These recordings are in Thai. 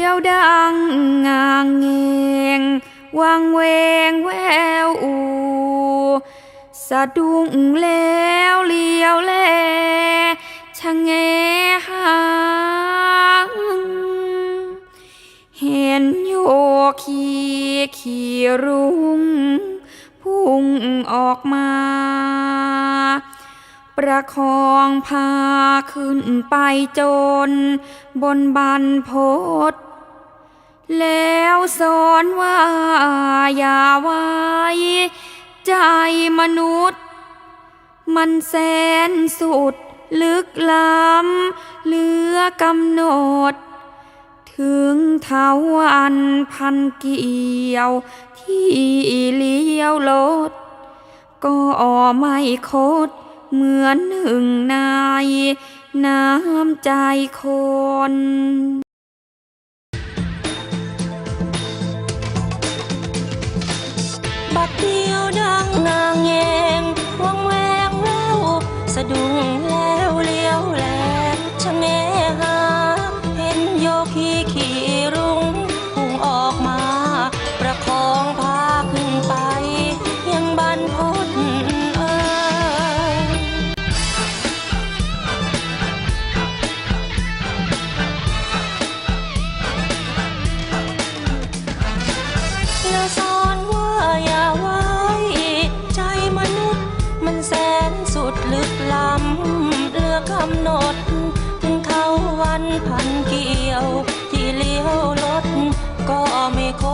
ียวดังงางเงงวางเวงแววอูสะดุ้งแล้วเลียวแลชะแงหางเห็นโยคีขี่รุ้งพุ่งออกมา ประคองพาขึ้นไปจนบนบันพศ แล้วสอนว่าอย่าไว้ใจมนุษย์ มันแสนสุดลึกล้ำเหลือกำหนด ถึงเทาวันพันเกี่ยว ที่เลี้ยวรถก็ไม่คดเหมือนหนึ่งในน้ำใจคน บัดเ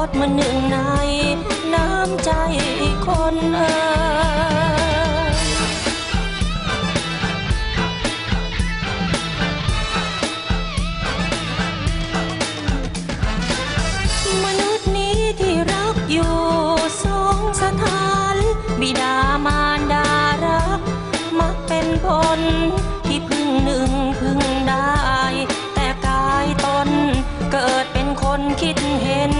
ดมันหนึ่งในน้ำใจคนเอ่มนุษย์นี้ที่รักอยู่สองสถาน บิดามารดารัก มักเป็นผลที่พึ่งหนึ่งพึ่งได้ แต่กายตนเกิดเป็นคนคิดเห็น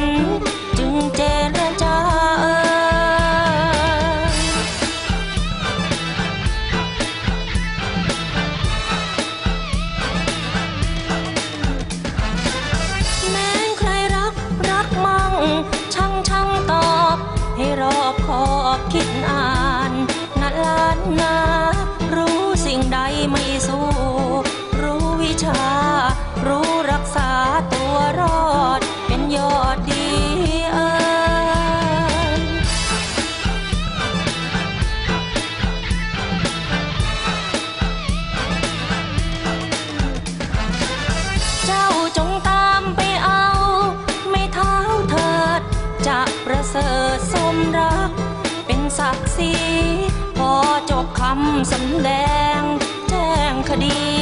ศักดิ์ศรีพอจบคำสำแดงแจ้งคดี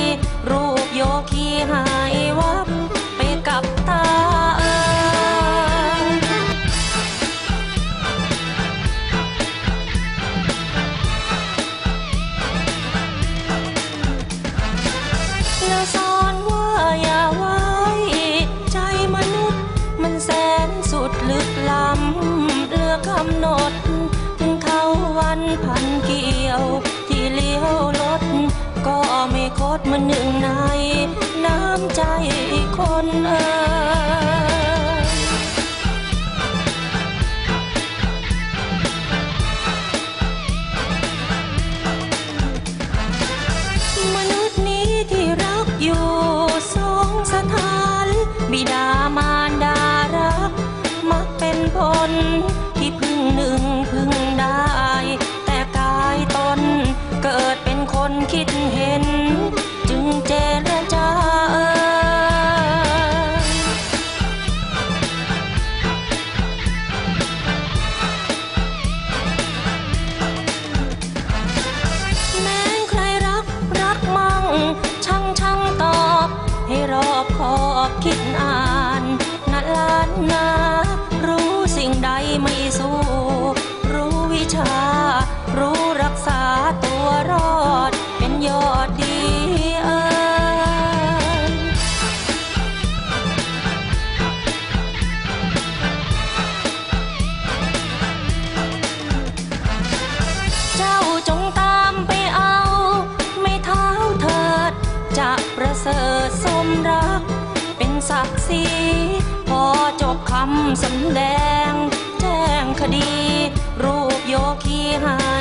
ดเหมันหนึ่งใน อีพอจบคำสำแดง แจ้งคดี รูปโยคีหา